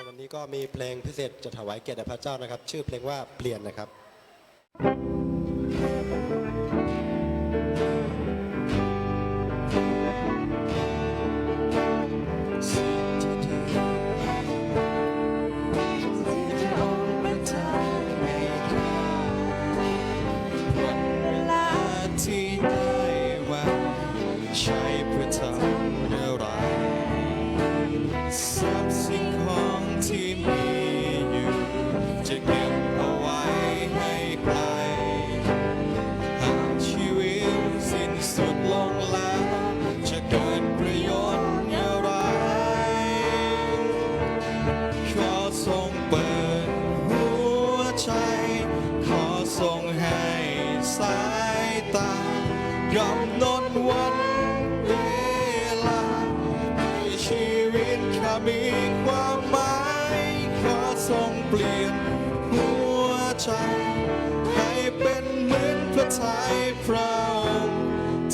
ส่วนวันนี้ก็มีเพลงพิเศษจะถวายเกียรติพระเจ้านะครับ ชื่อเพลงว่าเปลี่ยนนะครับ สายตากำหนดวันเวลาให้ชีวิตข้ามีความหมายขอทรงเปลี่ยนหัวใจ ให้เป็นเหมือนพระทัยพระองค์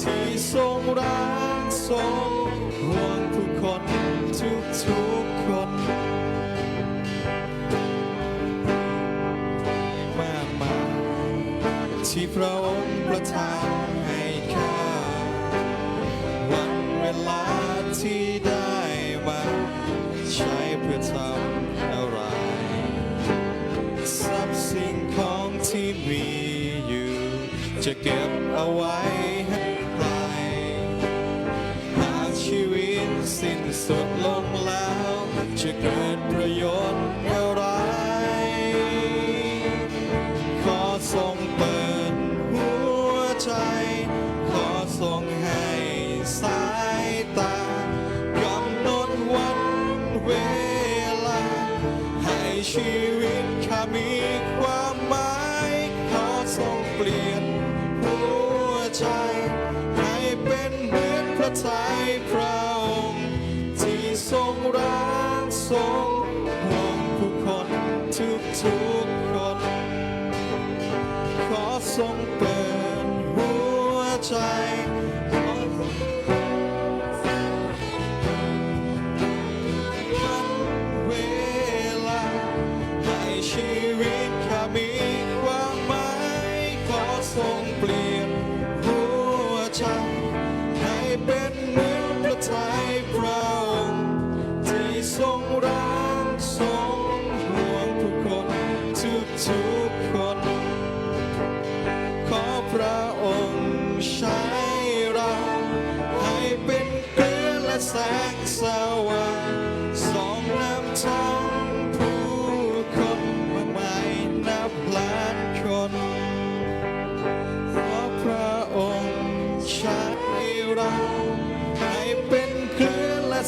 ที่ทรงรักทรง ที่พระองค์ประทานให้ข้าวันเวลาที่ได้มาใช้เพื่อทำอะไรทรัพย์สิ่งของที่มีอยู่ จะเก็บเอาไว้ สายตากำหนดวันเวลา ให้ชีวิตข้ามีความหมายขอทรงเปลี่ยนหัวใจ ให้เป็นเหมือนพระทัยพระองค์ที่ทรงรักทรงห่วงผู้คนทุกทุกคน ขอทรงเปิดหัวใจ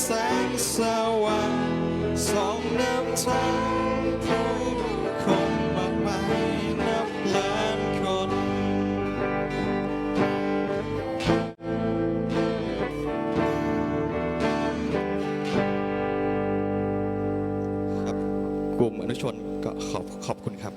แสงสว่างส่องนำทางผู้คนมากมายนับล้านคน ครับกลุ่มอนุชนก็ขอบขอบคุณครับ